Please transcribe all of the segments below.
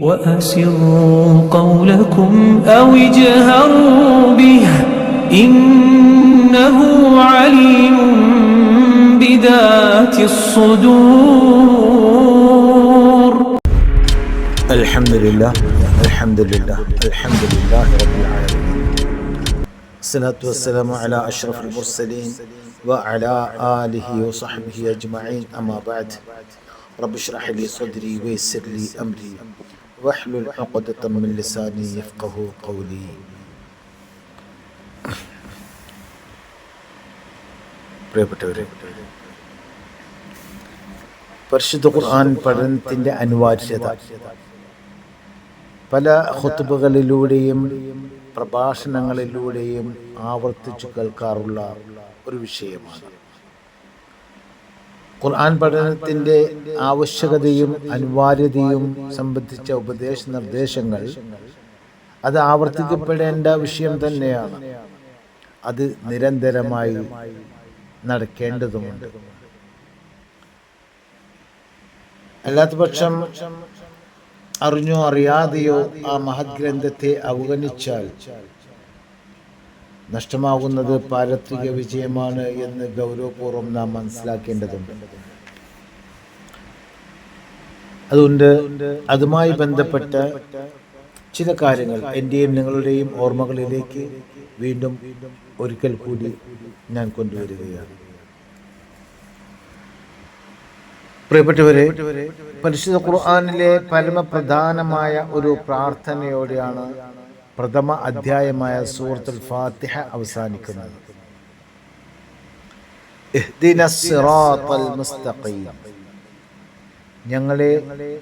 وأسروا قولكم أو اجهروا به إنه عليم بذات الصدور. الحمد لله الحمد لله الحمد لله رب العالمين. الصلاة والسلام على أشرف المرسلين وعلى آله وصحبه أجمعين أما بعد. رب اشرح لي صدري ويسر لي أمري واحلل عقدة من لساني يفقه قولي പ്രിയപ്പെട്ടവരെ പരിശുദ്ധ ഖുർആൻ പഠനത്തിൻ്റെ അനിവാര്യത പല ഹുത്തുബകളിലൂടെയും പ്രഭാഷണങ്ങളിലൂടെയും ആവർത്തിച്ചു കേൾക്കാറുള്ള ഒരു വിഷയമാണ് ഖുർആൻ പഠനത്തിന്റെ ആവശ്യകതയും അനിവാര്യതയും സംബന്ധിച്ച ഉപദേശ നിർദ്ദേശങ്ങൾ അത് ആവർത്തിക്കപ്പെടേണ്ട വിഷയം തന്നെയാണ്. അത് നിരന്തരമായി നടക്കേണ്ടതുമുണ്ട്. അല്ലാത്ത പക്ഷം അറിഞ്ഞോ അറിയാതെയോ ആ മഹത് ഗ്രന്ഥത്തെ അവഗണിച്ചാൽ നഷ്ടമാകുന്നത് പാരത്രിക വിജയമാണ് എന്ന് ഗൗരവപൂർവം നാം മനസ്സിലാക്കേണ്ടതുണ്ട്. അതുകൊണ്ട് അതുമായി ബന്ധപ്പെട്ട ചില കാര്യങ്ങൾ എന്റെയും നിങ്ങളുടെയും ഓർമ്മകളിലേക്ക് വീണ്ടും ഒരിക്കൽ കൂടി ഞാൻ കൊണ്ടുവരികയാണ്. പ്രിയപ്പെട്ടവരെ പരിശുദ്ധ ഖുർആാനിലെ പരമപ്രധാനമായ ഒരു പ്രാർത്ഥനയോടെയാണ് പ്രഥമ അധ്യായമായ സൂറത്തുൽ ഫാത്തിഹ അവസാനിക്കുന്നത് ഞങ്ങളെ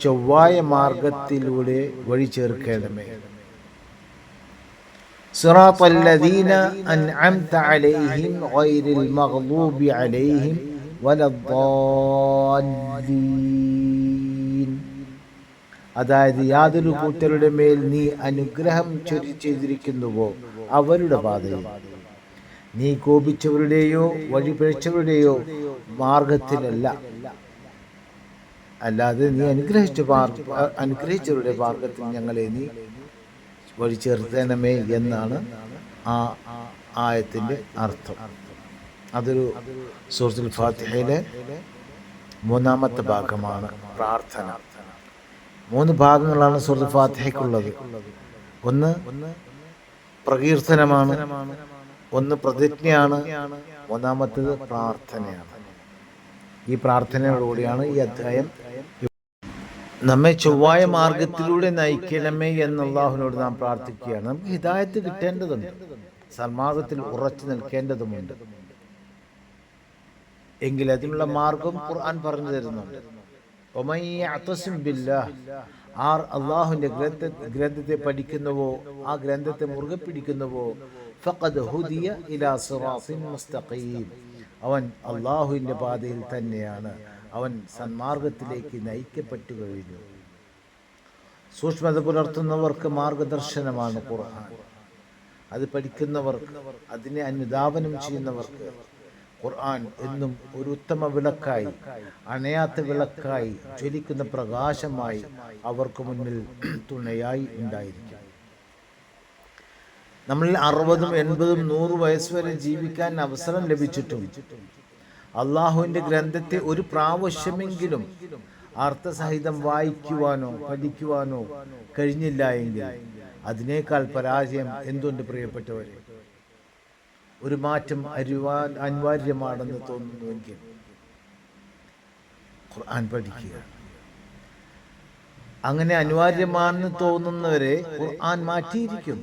ചൊവ്വായ മാർഗത്തിലൂടെ വഴി ചേർക്കണമേ صراط الذين أنعمت عليهم غير المغضوب عليهم ولا الضالين അതായത് യാതൊരു കൂട്ടരുടെ മേൽ നീ അനുഗ്രഹം ചൊരി ചെയ്തിരിക്കുന്നുവോ അവരുടെ പാതയിൽ. നീ കോപിച്ചവരുടെയോ വഴിപിഴച്ചവരുടെയോ മാർഗത്തിലല്ല. അല്ലാതെ നീ അനുഗ്രഹിച്ച അനുഗ്രഹിച്ചവരുടെ മാർഗത്തിൽ ഞങ്ങളെ നീ വഴി ചേർത്തണമേ എന്നാണ് ആ ആയത്തിന്റെ അർത്ഥം. അതൊരു സൂറത്തുൽ ഫാത്തിഹയിലെ മൂന്നാമത്തെ ഭാഗമാണ് പ്രാർത്ഥന. മൂന്ന് ഭാഗങ്ങളാണ് സുഹൃത്ത് ഫാത്തിഹയ്ക്കുള്ളത്. ഒന്ന് പ്രകീർത്തനമാണ് ഒന്ന് പ്രതിജ്ഞയാണ് മൂന്നാമത്തേത് പ്രാർത്ഥനയാണ്. ഈ പ്രാർത്ഥനയോടുകൂടിയാണ് ഈ അധ്യായം നമ്മെ ചൊവ്വായ മാർഗത്തിലൂടെ നയിക്കണമേ എന്നുള്ളാഹുവിനോട് നാം പ്രാർത്ഥിക്കുകയാണ്. നമുക്ക് ഹിദായത്ത് കിട്ടേണ്ടതുണ്ട്. സന്മാർഗത്തിൽ ഉറച്ചു നിൽക്കേണ്ടതുമുണ്ട്. എങ്കിൽ അതിനുള്ള മാർഗം ഖുർആൻ പറഞ്ഞു തരുന്നുണ്ട്. ആർ അള്ളാഹുവിന്റെ ഗ്രന്ഥ ഗ്രന്ഥത്തെ പഠിക്കുന്നുവോ ആ ഗ്രന്ഥത്തെ മുറുകെ പിടിക്കുന്നുവോ ഫഖദ് ഹുദിയ ഇലാ മുസ്തഖീം. അവൻ അള്ളാഹുവിന്റെ പാതയിൽ തന്നെയാണ്. അവൻ സന്മാർഗത്തിലേക്ക് നയിക്കപ്പെട്ടു കഴിഞ്ഞു. സൂക്ഷ്മത പുലർത്തുന്നവർക്ക് മാർഗദർശനമാണ് ഖുർആൻ. അത് പഠിക്കുന്നവർക്ക് അതിനെ അനുദാപനം ചെയ്യുന്നവർക്ക് ഖുർആൻ എന്നും ഒരു ഉത്തമ വിളക്കായി അണയാത്ത വിളക്കായി ജ്വലിക്കുന്ന പ്രകാശമായി അവർക്ക് മുന്നിൽ തുണയായി ഉണ്ടായിരിക്കും. നമ്മളിൽ അറുപതും എൺപതും നൂറ് വയസ്സ് വരെ ജീവിക്കാൻ അവസരം ലഭിച്ചിട്ടും അള്ളാഹുവിന്റെ ഗ്രന്ഥത്തെ ഒരു പ്രാവശ്യമെങ്കിലും അർത്ഥസഹിതം വായിക്കുവാനോ പഠിക്കുവാനോ കഴിഞ്ഞില്ല എങ്കിൽ അതിനേക്കാൾ പരാജയം എന്തുണ്ട് പ്രിയപ്പെട്ടവരെ? ഒരു മാറ്റം അരുവാൻ അനിവാര്യമാണെന്ന് തോന്നുന്നുവെങ്കിൽ ഖുർആൻ പഠിക്കുക. അങ്ങനെ അനിവാര്യമാണെന്ന് തോന്നുന്നവരെ ഖുർആൻ മാറ്റിയിരിക്കും.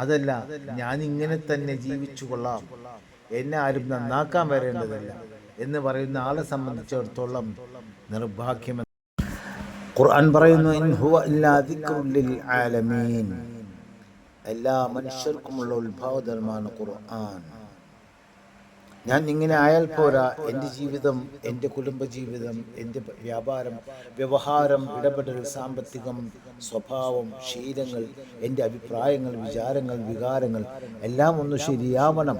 അതല്ല ഞാൻ ഇങ്ങനെ തന്നെ ജീവിച്ചു കൊള്ളാം എന്നെ ആരും നന്നാക്കാൻ വരേണ്ടതല്ല എന്ന് പറയുന്ന ആളെ സംബന്ധിച്ചിടത്തോളം നിർഭാഗ്യം ഖുർആൻ പറയുന്നു ഇൻ ഹുവ ഇല്ലാ ആലമീൻ. എല്ലാ മനുഷ്യർക്കുമുള്ള ഉത്ഭവധർമാണ് ഖുർആൻ ഞാൻ ഇങ്ങനെ ആയാൽ പോരാ എന്റെ ജീവിതം എന്റെ കുടുംബജീവിതം എന്റെ വ്യാപാരം വ്യവഹാരം ഇടപെടൽ സാമ്പത്തികം സ്വഭാവം ശീലങ്ങൾ എന്റെ അഭിപ്രായങ്ങൾ വിചാരങ്ങൾ വികാരങ്ങൾ എല്ലാം ഒന്ന് ശരിയാവണം.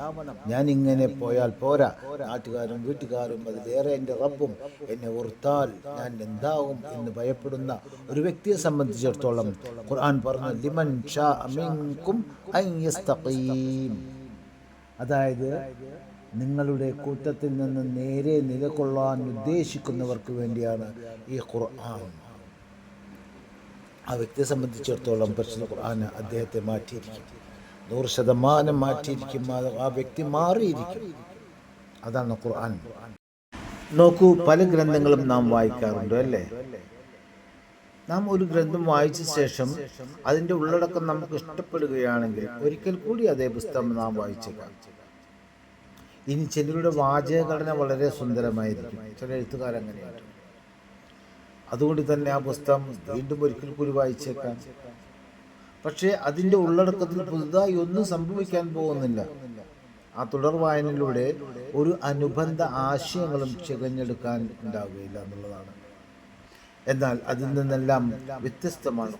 ഞാൻ ഇങ്ങനെ പോയാൽ പോരാ. നാട്ടുകാരും വീട്ടുകാരും അതിലേറെ എന്റെ റബ്ബും എന്നെ ഓർത്താൽ ഞാൻ എന്താകും എന്ന് ഭയപ്പെടുന്ന ഒരു വ്യക്തിയെ സംബന്ധിച്ചിടത്തോളം ഖുർആൻ പറഞ്ഞു ലിമൻ ഷാ അമിൻകും അതായത് നിങ്ങളുടെ കൂട്ടത്തിൽ നിന്ന് നേരെ നിലകൊള്ളാൻ ഉദ്ദേശിക്കുന്നവർക്ക് വേണ്ടിയാണ് ഈ ഖുർആൻ. ആ വ്യക്തിയെ സംബന്ധിച്ചിടത്തോളം പരിശുദ്ധ ഖുർആൻ അദ്ദേഹത്തെ മാറ്റിയിരിക്കും. നൂറ് ശതമാനം മാറ്റിയിരിക്കും. ആ വ്യക്തി മാറിയിരിക്കും. അതാണ് ഖുർആൻ. നോക്കൂ പല ഗ്രന്ഥങ്ങളും നാം വായിക്കാറുണ്ട് അല്ലേ? നാം ഒരു ഗ്രന്ഥം വായിച്ച ശേഷം അതിന്റെ ഉള്ളടക്കം നമുക്ക് ഇഷ്ടപ്പെടുകയാണെങ്കിൽ ഒരിക്കൽ കൂടി അതേ പുസ്തകം നാം വായിച്ചേക്കാം. ഇനി ചിലരുടെ വാചകഘടന വളരെ സുന്ദരമായിരിക്കും. ചില എഴുത്തുകാരങ്ങനെയാണ് അതുകൊണ്ട് തന്നെ ആ പുസ്തകം വീണ്ടും ഒരിക്കൽ കൂടി വായിച്ചേക്കാം. പക്ഷേ അതിന്റെ ഉള്ളടക്കത്തിൽ പുതുതായി ഒന്നും സംഭവിക്കാൻ പോകുന്നില്ല. ആ തുടർ വായനയിലൂടെ ഒരു അനുബന്ധ ആശയങ്ങളും ചികഞ്ഞെടുക്കാൻ ഉണ്ടാവുകയില്ല എന്നുള്ളതാണ്. എന്നാൽ അതിൽ നിന്നെല്ലാം വ്യത്യസ്തമാണ്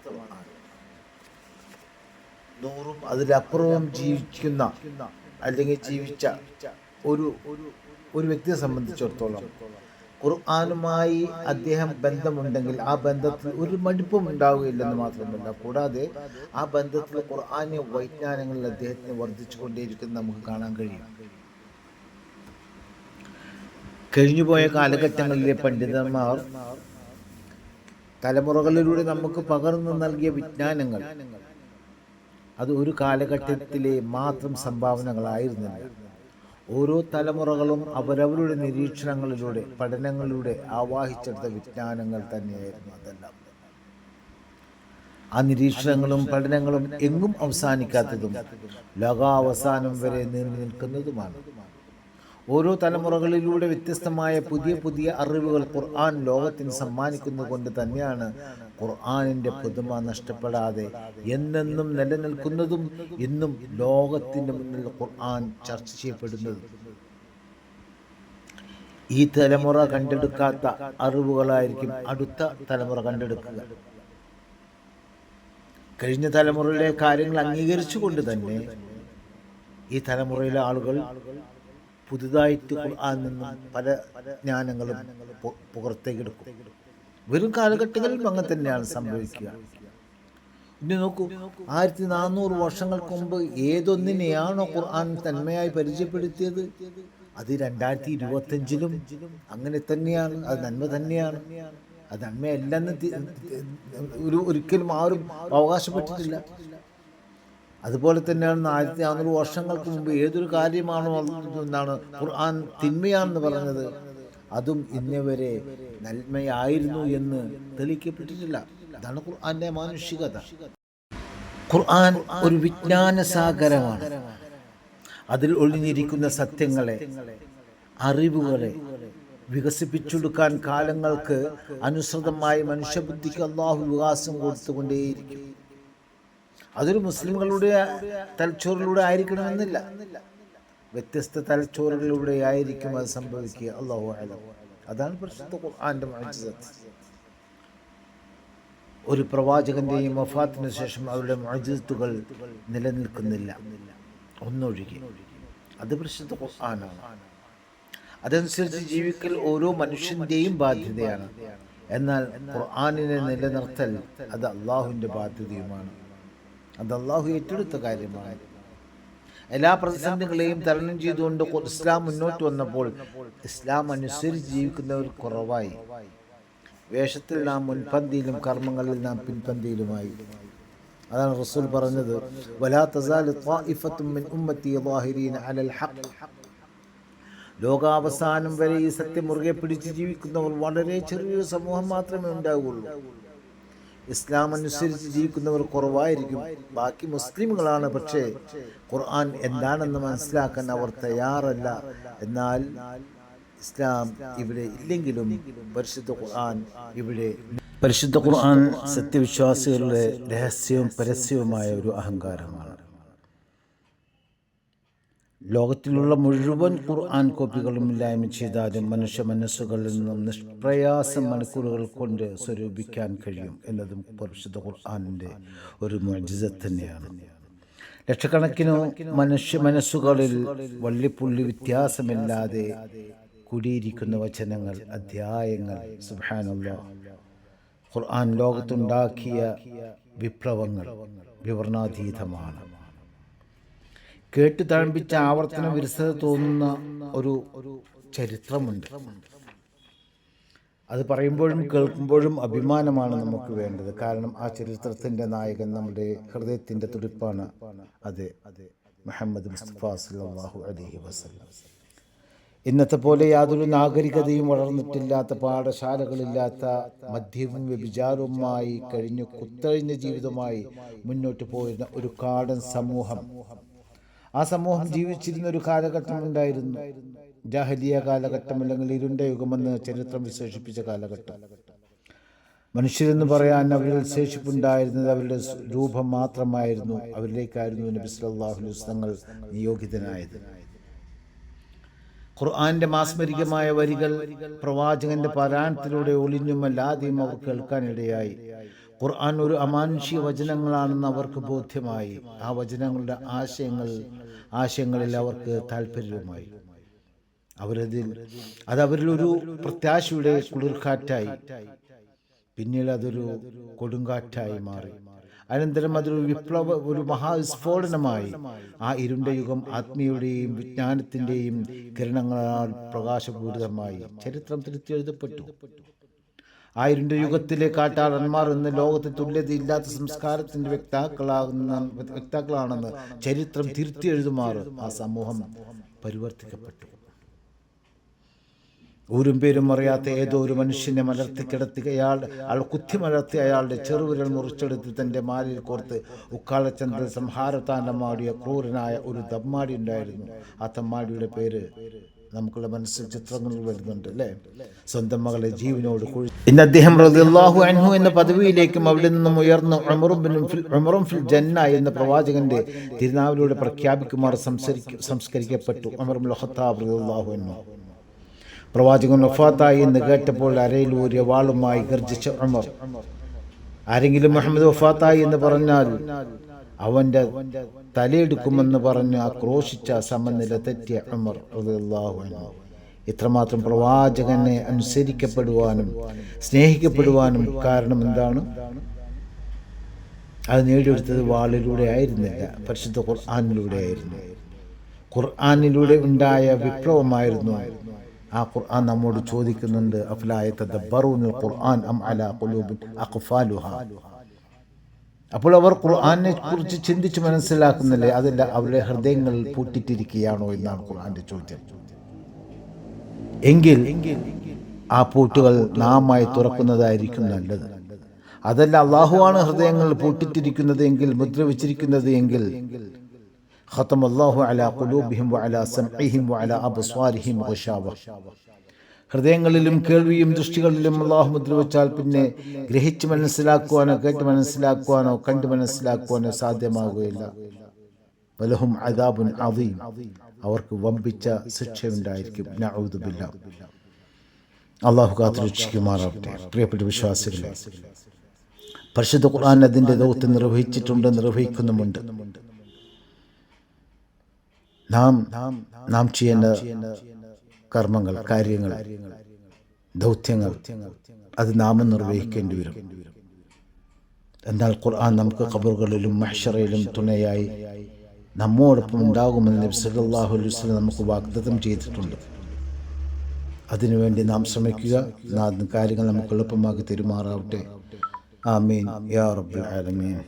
നൂറും അതിലപ്പുറവും ജീവിക്കുന്ന അല്ലെങ്കിൽ ജീവിച്ച ഒരു ഒരു വ്യക്തിയെ സംബന്ധിച്ചിടത്തോളം ഖുർആാനുമായി അദ്ദേഹം ബന്ധമുണ്ടെങ്കിൽ ആ ബന്ധത്തിൽ ഒരു മടുപ്പും ഉണ്ടാവുകയില്ലെന്ന് മാത്രമല്ല. കൂടാതെ ആ ബന്ധത്തിൽ ഖുർആാനിയ വൈജ്ഞാനങ്ങളിൽ അദ്ദേഹത്തിന് വർദ്ധിച്ചുകൊണ്ടേയിരിക്കുന്നത് നമുക്ക് കാണാൻ കഴിയും. കഴിഞ്ഞുപോയ കാലഘട്ടങ്ങളിലെ പണ്ഡിതന്മാർ തലമുറകളിലൂടെ നമുക്ക് പകർന്നു നൽകിയ വിജ്ഞാനങ്ങൾ അത് ഒരു കാലഘട്ടത്തിലെ മാത്രം സംഭാവനകളായിരുന്നില്ല. ഓരോ തലമുറകളും അവരവരുടെ നിരീക്ഷണങ്ങളിലൂടെ പഠനങ്ങളിലൂടെ ആവാഹിച്ചെടുത്ത വിജ്ഞാനങ്ങൾ തന്നെയായിരുന്നു അതെല്ലാം. ആ നിരീക്ഷണങ്ങളും പഠനങ്ങളും എങ്ങും അവസാനിക്കാത്തതും ലോകാവസാനം വരെ നീണ്ടു നിൽക്കുന്നതുമാണ്. ഓരോ തലമുറകളിലൂടെ വ്യത്യസ്തമായ പുതിയ പുതിയ അറിവുകൾ ഖുർആൻ ലോകത്തിന് സമ്മാനിക്കുന്നത് കൊണ്ട് തന്നെയാണ് ഖുർആാനിന്റെ പുതുമ നഷ്ടപ്പെടാതെ എന്നെന്നും നിലനിൽക്കുന്നതും ഇന്നും ലോകത്തിന്റെ മുന്നിൽ ഖുർആൻ ചർച്ച ചെയ്യപ്പെടുന്നതും. ഈ തലമുറ കണ്ടെടുക്കാത്ത അറിവുകളായിരിക്കും അടുത്ത തലമുറ കണ്ടെടുക്കുക. കഴിഞ്ഞ തലമുറയിലെ കാര്യങ്ങൾ അംഗീകരിച്ചുകൊണ്ട് തന്നെ ഈ തലമുറയിലെ ആളുകൾ പുതുതായിട്ട് ഖുർആൻ നിന്നും പല ജ്ഞാനങ്ങളും പുറത്തേക്കെടുക്കും. വരും കാലഘട്ടങ്ങളിലും അങ്ങനെ തന്നെയാണ് സംഭവിക്കുക. ഇനി നോക്കൂ ആയിരത്തി നാനൂറ് വർഷങ്ങൾക്ക് മുമ്പ് ഏതൊന്നിനെയാണോ ഖുർആൻ തന്മയായി പരിചയപ്പെടുത്തിയത്? അത് രണ്ടായിരത്തി ഇരുപത്തഞ്ചിലും അങ്ങനെ തന്നെയാണ് അത് നന്മ തന്നെയാണ്. അത് നന്മയല്ലെന്ന് ഒരു ഒരിക്കലും ആരും അവകാശപ്പെട്ടിട്ടില്ല. അതുപോലെ തന്നെയാണ് ആയിരത്തി നാനൂറ് വർഷങ്ങൾക്ക് മുമ്പ് ഏതൊരു കാര്യമാണോ എന്നാണ് ഖുർആൻ തിന്മയാണെന്ന് പറഞ്ഞത്. അതും ഇന്നവരെ നന്മയായിരുന്നു എന്ന് തെളിയിക്കപ്പെട്ടിട്ടില്ല. അതാണ് ഖുർആന്റെ മാനുഷികത. ഖുർആൻ ഒരു വിജ്ഞാന സാഗരമാണ് അതിൽ ഒളിഞ്ഞിരിക്കുന്ന സത്യങ്ങളെ അറിവുകളെ വികസിപ്പിച്ചെടുക്കാൻ കാലങ്ങൾക്ക് അനുസൃതമായി മനുഷ്യബുദ്ധിക്ക് അള്ളാഹു വികാസം കൊടുത്തുകൊണ്ടേയിരിക്കും. അതൊരു മുസ്ലിങ്ങളുടെ തലച്ചോറിലൂടെ ആയിരിക്കണമെന്നില്ല. വ്യത്യസ്ത തലച്ചോറുകളിലൂടെ ആയിരിക്കും അത് സംഭവിക്കുക. അള്ളാഹു അലം. അതാണ് പരിശുദ്ധ ഖുർആാന്റെ മുഅ്ജിസത്ത് ഒരു പ്രവാചകന്റെയും വഫാത്തിന് ശേഷം അവരുടെ മഴജിത്തുകൾ നിലനിൽക്കുന്നില്ല. ഒന്നൊഴികെ. അത് പരിശുദ്ധ ഖുർആാനാണ്. അതനുസരിച്ച് ജീവിക്കൽ ഓരോ മനുഷ്യന്റെയും ബാധ്യതയാണ്. എന്നാൽ ഖുർആാനിനെ നിലനിർത്തൽ അത് അള്ളാഹുവിന്റെ ബാധ്യതയുമാണ്. അത് അള്ളാഹു ഏറ്റെടുത്ത കാര്യമാണ്. എല്ലാ പ്രതിസന്ധികളെയും തരണം ചെയ്തുകൊണ്ട് ഇസ്ലാം മുന്നോട്ട് വന്നപ്പോൾ ഇസ്ലാം അനുസരിച്ച് ജീവിക്കുന്നവർ കുറവായി. വേഷത്തിൽ നാം മുൻപന്തിയിലും കർമ്മങ്ങളിൽ നാം പിൻപന്തിയിലുമായി. അതാണ് റസൂൽ പറഞ്ഞത് വലാ മിൻ ഉമ്മത്തി അലൽ ഹഖ്. ലോകാവസാനം വരെ ഈ സത്യം മുറുകെ പിടിച്ച് ജീവിക്കുന്നവർ വളരെ ചെറിയൊരു സമൂഹം മാത്രമേ ഉണ്ടാവുകയുള്ളൂ. ഇസ്ലാം അനുസരിച്ച് ജീവിക്കുന്നവർ കുറവായിരിക്കും. ബാക്കി മുസ്ലിമുകളാണ്. പക്ഷേ ഖുർആൻ എന്താണെന്ന് മനസ്സിലാക്കാൻ അവർ തയ്യാറല്ല. എന്നാൽ ഇസ്ലാം ഇവിടെ ഇല്ലെങ്കിലും പരിശുദ്ധ ഖുർആൻ ഇവിടെ പരിശുദ്ധ ഖുർആൻ സത്യവിശ്വാസികളുടെ രഹസ്യവും പരസ്യവുമായ ഒരു അഹങ്കാരമാണ്. ലോകത്തിലുള്ള മുഴുവൻ ഖുർആൻ കോപ്പികളും ഇല്ലായ്മ ചെയ്താലും മനുഷ്യ മനസ്സുകളിൽ നിന്നും നിഷ്പ്രയാസം മണിക്കൂറുകൾ കൊണ്ട് സ്വരൂപിക്കാൻ കഴിയും എന്നതും പരിശുദ്ധ ഖുർആാനിന്റെ ഒരു മജിത തന്നെയാണ്. ലക്ഷക്കണക്കിനു മനുഷ്യ മനസ്സുകളിൽ വള്ളിപ്പുള്ളി വ്യത്യാസമില്ലാതെ കുടിയിരിക്കുന്ന വചനങ്ങൾ അധ്യായങ്ങൾ സുഹാനുള്ള ഖുർആൻ ലോകത്തുണ്ടാക്കിയ വിപ്ലവങ്ങൾ വിവരണാതീതമാണ് കേട്ട് തഴമ്പിച്ച ആവർത്തന വിരസത തോന്നുന്ന ഒരു ഒരു ചരിത്രമുണ്ട്. അത് പറയുമ്പോഴും കേൾക്കുമ്പോഴും അഭിമാനമാണ് നമുക്ക് വേണ്ടത്. കാരണം ആ ചരിത്രത്തിന്റെ നായകൻ നമ്മുടെ ഹൃദയത്തിന്റെ തുടിപ്പാണ്. അതെ മുഹമ്മദ് മുസ്തഫ സല്ലാഹു അലഹി വസ്ലം ഇന്നത്തെ പോലെ യാതൊരു നാഗരികതയും വളർന്നിട്ടില്ലാത്ത പാഠശാലകളില്ലാത്ത മദ്യവും വ്യഭിചാരവുമായി കഴിഞ്ഞു കുത്തഴിഞ്ഞ ജീവിതമായി മുന്നോട്ട് പോയിരുന്ന ഒരു കാടൻ സമൂഹം ആ സമൂഹം ജീവിച്ചിരുന്ന ഒരു കാലഘട്ടം ഉണ്ടായിരുന്നു. ജാഹലിയ കാലഘട്ടം അല്ലെങ്കിൽ ഇരുണ്ട യുഗമെന്ന് ചരിത്രം വിശേഷിപ്പിച്ച കാലഘട്ടം. മനുഷ്യരെന്ന് പറയാൻ അവരിൽ ശേഷിപ്പുണ്ടായിരുന്നത് അവരുടെ രൂപം മാത്രമായിരുന്നു. അവരിലേക്കായിരുന്നു നബി വസല്ലം നിയോഗിതനായത്. ഖുർആന്റെ മാസ്മരികമായ വരികൾ പ്രവാചകന്റെ പാരായണത്തിലൂടെ ഒളിഞ്ഞുമല്ലാതെയും അവർ കേൾക്കാനിടയായി. ഖുർആൻ ഒരു അമാനുഷിക വചനങ്ങളാണെന്ന് അവർക്ക് ബോധ്യമായി. ആ വചനങ്ങളുടെ ആശയങ്ങൾ ആശയങ്ങളിൽ അവർക്ക് താല്പര്യവുമായി അവരതിൽ ഒരു പ്രത്യാശയുടെ കുളിർക്കാറ്റായി. പിന്നീട് അതൊരു കൊടുങ്കാറ്റായി മാറി. അനന്തരം അതൊരു വിപ്ലവ ഒരു മഹാസ്ഫോടനമായി ആ ഇരുണ്ട യുഗം ആത്മീയുടെയും വിജ്ഞാനത്തിന്റെയും കിരണങ്ങളാൽ പ്രകാശപൂരിതമായി. ചരിത്രം തിരുത്തിയെഴുതപ്പെട്ടു ആ ഇരുണ്ട യുഗത്തിലെ കാട്ടാളന്മാർ ഇന്ന് ലോകത്ത് തുല്യതയില്ലാത്ത സംസ്കാരത്തിന്റെ വ്യക്താക്കളാകുന്ന വ്യക്താക്കളാണെന്ന് ചരിത്രം തിരുത്തി എഴുതുമാറ് ആ സമൂഹം പരിവർത്തിക്കപ്പെട്ടു. ഊരും പേരും അറിയാത്ത ഏതോ ഒരു മനുഷ്യനെ മലർത്തി കിടത്തി അയാൾ അയാൾ കുത്തി മലർത്തി അയാളുടെ ചെറുവിരൽ മുറിച്ചെടുത്ത് തന്റെ മാലിൽ കോർത്ത് ഉക്കാളച്ചന്ദ്രൻ സംഹാരത്താണ്ടമാടിയ ക്രൂരനായ ഒരു തമ്മാടി ഉണ്ടായിരുന്നു ആ തമ്മാടിയുടെ പേര് നമുക്കുള്ള മനസ്സിൽ ചിത്രങ്ങൾ വരുന്നുണ്ട് അല്ലേ? സ്വന്തം മകളെ ജീവനോട് കുഴി ഇന്ന് അദ്ദേഹം റളിയല്ലാഹു അൻഹു എന്ന പദവിയിലേക്കും അവിടെ നിന്നും ഉയർന്ന് ഉമറും ഫിൽ ജന്ന എന്ന പ്രവാചകന്റെ തിരുനാവിലൂടെ പ്രഖ്യാപിക്കുമാർ സംസരിക്ക സംസ്കരിക്കപ്പെട്ടു. ഉമറുൽ ഖത്താബ് റളിയല്ലാഹു അൻഹു. പ്രവാചകൻ വഫാത്തായി എന്ന് കേട്ടപ്പോൾ അരയിൽ ഊരിയ വാളുമായി ഗർജിച്ച ഉമർ. ആരെങ്കിലും മുഹമ്മദ് വഫാത്തായി എന്ന് പറഞ്ഞാൽ അവന്റെ തലയെടുക്കുമെന്ന് പറഞ്ഞ് ആക്രോശിച്ച സമനില തെറ്റിയ ഉമർ ഇത്രമാത്രം പ്രവാചകനെ അനുസരിക്കപ്പെടുവാനും സ്നേഹിക്കപ്പെടുവാനും കാരണം എന്താണ്? അത് നേടിയെടുത്തത് വാളിലൂടെ ആയിരുന്നില്ല പരിശുദ്ധ ഖുർആാനിലൂടെ ആയിരുന്നു. ഖുർആാനിലൂടെ ഉണ്ടായ വിപ്ലവമായിരുന്നു ആ ഖുർആൻ നമ്മോട് ചോദിക്കുന്നുണ്ട് അഫ്ലായ തദബ്ബറൂനൽ ഖുർആൻ അം അലാ ഖുലൂബിൻ അപ്പോൾ അവർ ഖുർആാനെ കുറിച്ച് ചിന്തിച്ച് മനസ്സിലാക്കുന്നില്ലേ? അതല്ല അവരുടെ ഹൃദയങ്ങൾ പൂട്ടിട്ടിരിക്കുകയാണോ എന്നാണ് ഖുർആാന്റെ ചോദ്യം. എങ്കിൽ ആ പൂട്ടുകൾ നാമായി തുറക്കുന്നതായിരിക്കും നല്ലത്. അതല്ല അള്ളാഹുവാണ് ഹൃദയങ്ങൾ പൂട്ടിട്ടിരിക്കുന്നത് എങ്കിൽ മുദ്ര വെച്ചിരിക്കുന്നത് എങ്കിൽ ഖത്തം അള്ളാഹു അല കുലൂബിഹിം അല സംഹിം അല അബ്സ്വാരിഹിം ഹൃദയങ്ങളിലും കേൾവിയും ദൃഷ്ടികളിലും അള്ളാഹു മുദ്ര വെച്ചാൽ പിന്നെ ഗ്രഹിച്ചു മനസ്സിലാക്കുവാനോ കേട്ട് മനസ്സിലാക്കുവാനോ കണ്ട് മനസ്സിലാക്കുവാനോ സാധ്യമാകുകയില്ല. വലഹും അദാബുൻ അവയും അവർക്ക് വമ്പിച്ച ശിക്ഷയുണ്ടായിരിക്കും. നഊദുബില്ല അള്ളാഹു കാത്തുരക്ഷിക്കുമാറാവട്ടെ പ്രിയപ്പെട്ട വിശ്വാസികളെ പരിശുദ്ധ ഖുർആൻ അതിന്റെ ദൗത്യം നിർവഹിച്ചിട്ടുണ്ട് നിർവഹിക്കുന്നുമുണ്ട്. നാം നാം ചെയ്യേണ്ട കർമ്മങ്ങൾ കാര്യങ്ങൾ ദൗത്യങ്ങൾ അത് നാമം നിർവഹിക്കേണ്ടി വരും. എന്നാൽ ഖുർആൻ നമുക്ക് ഖബറുകളിലും മഹ്ഷറയിലും തുണയായി നമ്മോടൊപ്പം ഉണ്ടാകുമെന്ന് നബി സല്ലല്ലാഹു അലൈഹി നമുക്ക് വാഗ്ദത്തം ചെയ്തിട്ടുണ്ട്. അതിനുവേണ്ടി നാം ശ്രമിക്കുക. കാര്യങ്ങൾ നമുക്ക് എളുപ്പമാക്കി തെരുമാറാവട്ടെ. ആമീൻ. യാ റബ്ബുൽ ആലമീൻ.